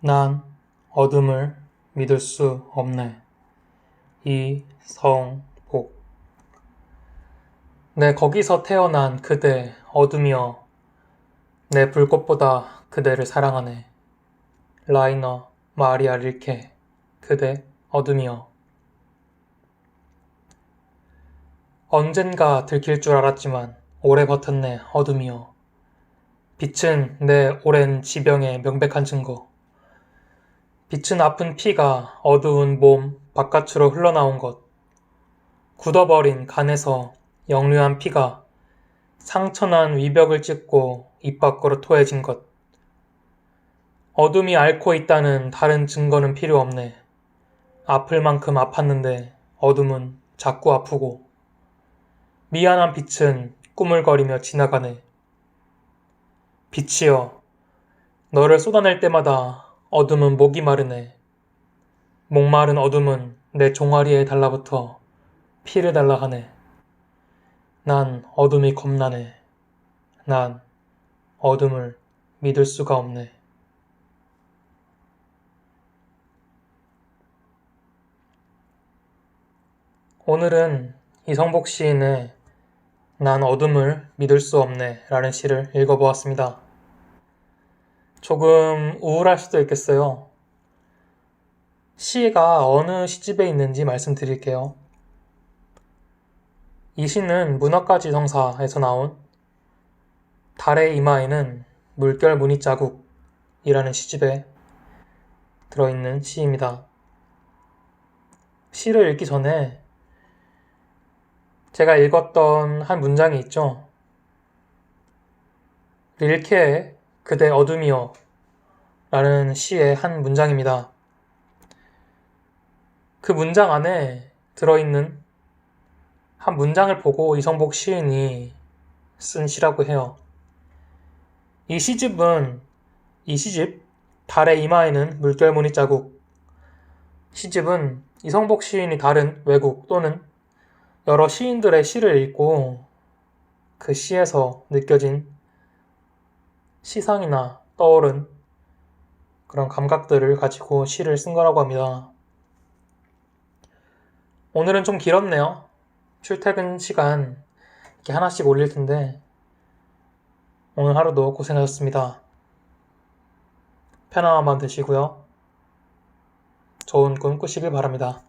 난 어둠을 믿을 수 없네. 이성복. 내 거기서 태어난 그대 어둠이여. 내 불꽃보다 그대를 사랑하네. 라이너 마리아 릴케. 그대 어둠이여. 언젠가 들킬 줄 알았지만 오래 버텼네 어둠이여. 빛은 내 오랜 지병의 명백한 증거. 빛은 아픈 피가 어두운 몸 바깥으로 흘러나온 것. 굳어버린 간에서 역류한 피가 상처난 위벽을 찢고 입 밖으로 토해진 것. 어둠이 앓고 있다는 다른 증거는 필요 없네. 아플 만큼 아팠는데 어둠은 자꾸 아프고. 미안한 빛은 꾸물거리며 지나가네. 빛이여, 너를 쏟아낼 때마다 어둠은 목이 마르네. 목마른 어둠은 내 종아리에 달라붙어 피를 달라 하네. 난 어둠이 겁나네. 난 어둠을 믿을 수가 없네. 오늘은 이성복 시인의 난 어둠을 믿을 수 없네 라는 시를 읽어보았습니다. 조금 우울할 수도 있겠어요. 시가 어느 시집에 있는지 말씀드릴게요. 이 시는 문학가 지성사에서 나온 달의 이마에는 물결 무늬 자국이라는 시집에 들어있는 시입니다. 시를 읽기 전에 제가 읽었던 한 문장이 있죠. 릴케의 그대 어둠이여 라는 시의 한 문장입니다. 그 문장 안에 들어있는 한 문장을 보고 이성복 시인이 쓴 시라고 해요. 이 시집은 이 시집 달의 이마에는 물결 무늬 자국 시집은 이성복 시인이 다른 외국 또는 여러 시인들의 시를 읽고 그 시에서 느껴진 시상이나 떠오른 그런 감각들을 가지고 시를 쓴 거라고 합니다. 오늘은 좀 길었네요. 출퇴근 시간 이렇게 하나씩 올릴 텐데 오늘 하루도 고생하셨습니다. 편안한 밤 되시고요. 좋은 꿈 꾸시길 바랍니다.